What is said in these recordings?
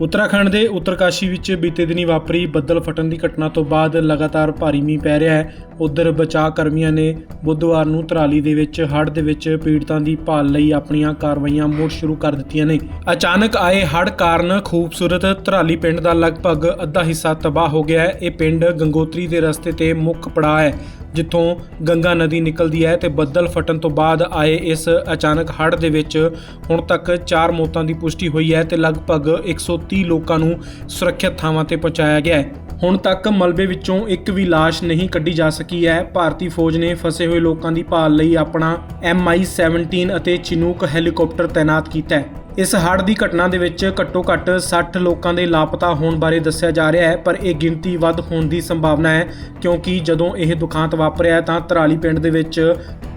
ਉੱਤਰਾਖੰਡ ਦੇ ਉੱਤਰਕਾਸ਼ੀ ਵਿੱਚ ਬੀਤੇ ਦਿਨੀ ਵਾਪਰੀ ਬੱਦਲ ਫਟਣ ਦੀ ਘਟਨਾ ਤੋਂ ਬਾਅਦ ਲਗਾਤਾਰ ਭਾਰੀ ਮੀਂਹ ਪੈ ਰਿਹਾ ਹੈ। ਉਧਰ ਬਚਾਅ ਕਰਮੀਆਂ ਨੇ ਬੁੱਧਵਾਰ ਨੂੰ ਤਰਾਲੀ ਦੇ ਵਿੱਚ, ਹੜ੍ਹ ਦੇ ਵਿੱਚ ਪੀੜਤਾਂ ਦੀ ਭਾਲ ਲਈ ਆਪਣੀਆਂ ਕਾਰਵਾਈਆਂ ਮੁੜ ਸ਼ੁਰੂ ਕਰ ਦਿੱਤੀਆਂ ਨੇ। ਅਚਾਨਕ ਆਏ ਹੜ੍ਹ ਕਾਰਨ ਖੂਬਸੂਰਤ ਤਰਾਲੀ ਪਿੰਡ ਦਾ ਲਗਭਗ ਅੱਧਾ ਹਿੱਸਾ ਤਬਾਹ ਹੋ ਗਿਆ ਹੈ। ਇਹ ਪਿੰਡ ਗੰਗੋਤਰੀ ਦੇ ਰਸਤੇ ਤੇ ਮੁੱਖ ਪੜਾਅ ਹੈ। ਜਿੱਥੋਂ ਗੰਗਾ ਨਦੀ ਨਿਕਲਦੀ ਹੈ ਤੇ ਬੱਦਲ ਫਟਣ ਤੋਂ ਬਾਅਦ ਆਏ ਇਸ ਅਚਾਨਕ ਹੜ੍ਹ ਦੇ ਵਿੱਚ ਹੁਣ ਤੱਕ 4 ਮੌਤਾਂ ਦੀ ਪੁਸ਼ਟੀ ਹੋਈ ਹੈ ਤੇ ਲਗਭਗ 130 ਲੋਕਾਂ ਨੂੰ ਸੁਰੱਖਿਅਤ ਥਾਵਾਂ ਤੇ ਪਹੁੰਚਾਇਆ ਗਿਆ ਹੈ। ਹੁਣ ਤੱਕ ਮਲਬੇ ਵਿੱਚੋਂ ਇੱਕ ਵੀ ਲਾਸ਼ ਨਹੀਂ ਕੱਢੀ ਜਾ ਸਕੀ ਹੈ। ਭਾਰਤੀ ਫੌਜ ਨੇ ਫਸੇ ਹੋਏ ਲੋਕਾਂ ਦੀ ਭਾਲ ਲਈ ਆਪਣਾ MI-17 ਅਤੇ ਚਿਨੂਕ ਹੈਲੀਕਾਪਟਰ ਤਾਇਨਾਤ ਕੀਤਾ ਹੈ। ਇਸ ਹੜ੍ਹ ਦੀ ਘਟਨਾ ਦੇ ਵਿੱਚ ਘੱਟੋ ਘੱਟ 60 ਲੋਕਾਂ ਦੇ ਲਾਪਤਾ ਹੋਣ ਬਾਰੇ ਦੱਸਿਆ ਜਾ ਰਿਹਾ ਹੈ, ਪਰ ਇਹ ਗਿਣਤੀ ਵੱਧ ਹੋਣ ਦੀ ਸੰਭਾਵਨਾ ਹੈ, ਕਿਉਂਕਿ ਜਦੋਂ ਇਹ ਦੁਖਾਂਤ ਵਾਪਰਿਆ ਤਾਂ ਤਰਾਲੀ ਪਿੰਡ ਦੇ ਵਿੱਚ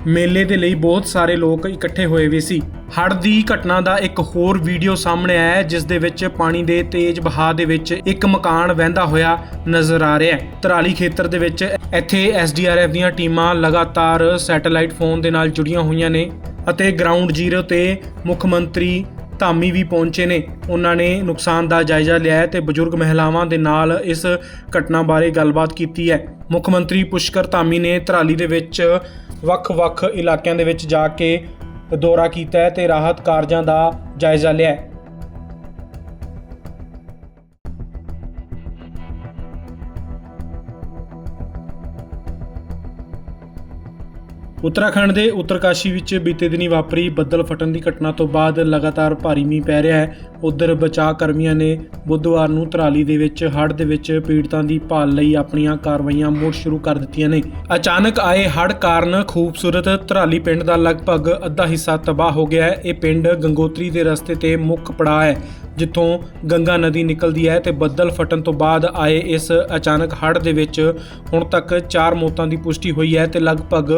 ਮੇਲੇ ਦੇ ਲਈ ਬਹੁਤ ਸਾਰੇ ਲੋਕ ਇਕੱਠੇ ਹੋਏ ਵੀ ਸੀ। ਹੜ੍ਹ ਦੀ ਘਟਨਾ ਦਾ ਇੱਕ ਹੋਰ ਵੀਡੀਓ ਸਾਹਮਣੇ ਆਇਆ ਹੈ, ਜਿਸ ਦੇ ਵਿੱਚ ਪਾਣੀ ਦੇ ਤੇਜ਼ ਵਹਾਅ ਦੇ ਵਿੱਚ ਇੱਕ ਮਕਾਨ ਵਹਿੰਦਾ ਹੋਇਆ ਨਜ਼ਰ ਆ ਰਿਹਾ ਹੈ। ਤਰਾਲੀ ਖੇਤਰ ਦੇ ਵਿੱਚ ਇੱਥੇ ਐਸਡੀਆਰਐਫ ਦੀਆਂ ਟੀਮਾਂ ਲਗਾਤਾਰ ਸੈਟੇਲਾਈਟ ਫੋਨ ਦੇ ਨਾਲ ਜੁੜੀਆਂ ਹੋਈਆਂ ਨੇ ਅਤੇ ਗਰਾਊਂਡ ਜ਼ੀਰੋ ਤੇ ਮੁੱਖ ਮੰਤਰੀ ਧਾਮੀ ਵੀ ਪਹੁੰਚੇ ਨੇ। ਉਹਨਾਂ ਨੇ ਨੁਕਸਾਨ ਦਾ ਜਾਇਜ਼ਾ ਲਿਆ ਹੈ ਤੇ ਬਜ਼ੁਰਗ ਮਹਿਲਾਵਾਂ ਦੇ ਨਾਲ ਇਸ ਘਟਨਾ ਬਾਰੇ ਗੱਲਬਾਤ ਕੀਤੀ ਹੈ। ਮੁੱਖ ਮੰਤਰੀ ਪੁਸ਼ਕਰ ਧਾਮੀ ਨੇ ਧਰਾਲੀ ਦੇ ਵਿੱਚ ਵੱਖ-ਵੱਖ ਇਲਾਕਿਆਂ ਦੇ ਵਿੱਚ ਜਾ ਕੇ ਦੌਰਾ ਕੀਤਾ ਹੈ ਤੇ ਰਾਹਤ ਕਾਰਜਾਂ ਦਾ ਜਾਇਜ਼ਾ ਲਿਆ ਉੱਤਰਾਖੰਡ ਦੇ ਉੱਤਰਕਾਸ਼ੀ ਵਿੱਚ ਬੀਤੇ ਦਿਨੀ ਵਾਪਰੀ ਬੱਦਲ ਫਟਣ ਦੀ ਘਟਨਾ ਤੋਂ ਬਾਅਦ ਲਗਾਤਾਰ ਭਾਰੀ ਮੀਂਹ ਪੈ ਰਿਹਾ ਹੈ। ਉਧਰ ਬਚਾਅ ਕਰਮੀਆਂ ਨੇ ਬੁੱਧਵਾਰ ਨੂੰ ਤਰਾਲੀ ਦੇ ਵਿੱਚ, ਹੜ੍ਹ ਦੇ ਵਿੱਚ ਪੀੜਤਾਂ ਦੀ ਭਾਲ ਲਈ ਆਪਣੀਆਂ ਕਾਰਵਾਈਆਂ ਮੁੜ ਸ਼ੁਰੂ ਕਰ ਦਿੱਤੀਆਂ ਨੇ। ਅਚਾਨਕ ਆਏ ਹੜ੍ਹ ਕਾਰਨ ਖੂਬਸੂਰਤ ਤਰਾਲੀ ਪਿੰਡ ਦਾ ਲਗਭਗ ਅੱਧਾ ਹਿੱਸਾ ਤਬਾਹ ਹੋ ਗਿਆ ਹੈ। ਇਹ ਪਿੰਡ ਗੰਗੋਤਰੀ ਦੇ ਰਸਤੇ ਤੇ ਮੁੱਖ ਪੜਾਅ ਹੈ, ਜਿੱਥੋਂ ਗੰਗਾ ਨਦੀ ਨਿਕਲਦੀ ਹੈ ਤੇ ਬੱਦਲ ਫਟਣ ਤੋਂ ਬਾਅਦ ਆਏ ਇਸ ਅਚਾਨਕ ਹੜ੍ਹ ਦੇ ਵਿੱਚ ਹੁਣ ਤੱਕ 4 ਮੌਤਾਂ ਦੀ ਪੁਸ਼ਟੀ ਹੋਈ ਹੈ ਤੇ ਲਗਭਗ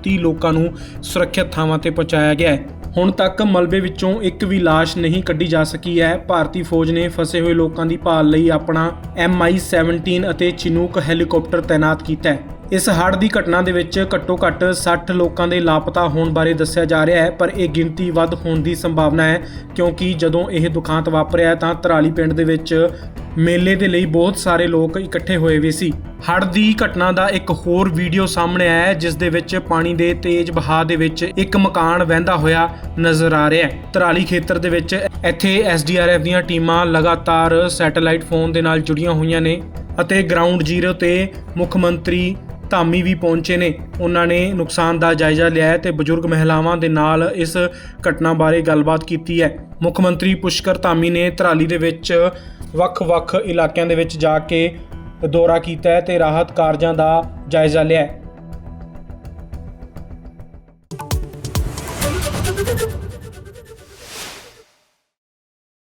130 ਲੋਕਾਂ ਨੂੰ ਸੁਰੱਖਿਅਤ ਥਾਵਾਂ ਤੇ ਪਹੁੰਚਾਇਆ ਗਿਆ ਹੈ। ਹੁਣ ਤੱਕ ਮਲਬੇ ਵਿੱਚੋਂ ਇੱਕ ਵੀ ਲਾਸ਼ ਨਹੀਂ ਕੱਢੀ ਜਾ ਸਕੀ ਹੈ। ਭਾਰਤੀ ਫੌਜ ਨੇ ਫਸੇ ਹੋਏ ਲੋਕਾਂ ਦੀ ਭਾਲ ਲਈ ਆਪਣਾ MI-17 ਅਤੇ ਚਿਨੂਕ ਹੈਲੀਕਾਪਟਰ ਤਾਇਨਾਤ ਕੀਤਾ ਹੈ। ਇਸ ਹੜ੍ਹ ਦੀ ਘਟਨਾ ਦੇ ਵਿੱਚ ਘੱਟੋ ਘੱਟ 60 ਲੋਕਾਂ ਦੇ ਲਾਪਤਾ ਹੋਣ ਬਾਰੇ ਦੱਸਿਆ ਜਾ ਰਿਹਾ ਹੈ, ਪਰ ਇਹ ਗਿਣਤੀ ਵੱਧ ਹੋਣ ਦੀ ਸੰਭਾਵਨਾ ਹੈ, ਕਿਉਂਕਿ ਜਦੋਂ ਇਹ ਦੁਖਾਂਤ ਵਾਪਰਿਆ ਤਾਂ ਤਰਾਲੀ ਪਿੰਡ ਦੇ ਵਿੱਚ ਮੇਲੇ ਦੇ ਲਈ ਬਹੁਤ ਸਾਰੇ ਲੋਕ ਇਕੱਠੇ ਹੋਏ ਵੀ ਸੀ। ਹੜ੍ਹ ਦੀ ਘਟਨਾ ਦਾ ਇੱਕ ਹੋਰ ਵੀਡੀਓ ਸਾਹਮਣੇ ਆਇਆ ਹੈ, ਜਿਸ ਦੇ ਵਿੱਚ ਪਾਣੀ ਦੇ ਤੇਜ਼ ਵਹਾਅ ਦੇ ਵਿੱਚ ਇੱਕ ਮਕਾਨ ਵਹਿੰਦਾ ਹੋਇਆ ਨਜ਼ਰ ਆ ਰਿਹਾ ਹੈ। ਤਰਾਲੀ ਖੇਤਰ ਦੇ ਵਿੱਚ ਇੱਥੇ ਐਸਡੀਆਰਐਫ ਦੀਆਂ ਟੀਮਾਂ ਲਗਾਤਾਰ ਸੈਟੇਲਾਈਟ ਫੋਨ ਦੇ ਨਾਲ ਜੁੜੀਆਂ ਹੋਈਆਂ ਨੇ ਅਤੇ ਗਰਾਊਂਡ ਜ਼ੀਰੋ ਤੇ ਮੁੱਖ ਮੰਤਰੀ ਧਾਮੀ ਵੀ ਪਹੁੰਚੇ ਨੇ। ਉਹਨਾਂ ਨੇ ਨੁਕਸਾਨ ਦਾ ਜਾਇਜ਼ਾ ਲਿਆ ਹੈ ਤੇ ਬਜ਼ੁਰਗ ਮਹਿਲਾਵਾਂ ਦੇ ਨਾਲ ਇਸ ਘਟਨਾ ਬਾਰੇ ਗੱਲਬਾਤ ਕੀਤੀ ਹੈ। ਮੁੱਖ ਮੰਤਰੀ ਪੁਸ਼ਕਰ ਧਾਮੀ ਨੇ ਤਰਾਲੀ ਦੇ ਵਿੱਚ ਵੱਖ-ਵੱਖ ਇਲਾਕਿਆਂ ਦੇ ਵਿੱਚ ਜਾ ਕੇ ਦੌਰਾ ਕੀਤਾ ਹੈ ਤੇ ਰਾਹਤ ਕਾਰਜਾਂ ਦਾ ਜਾਇਜ਼ਾ ਲਿਆ ਹੈ।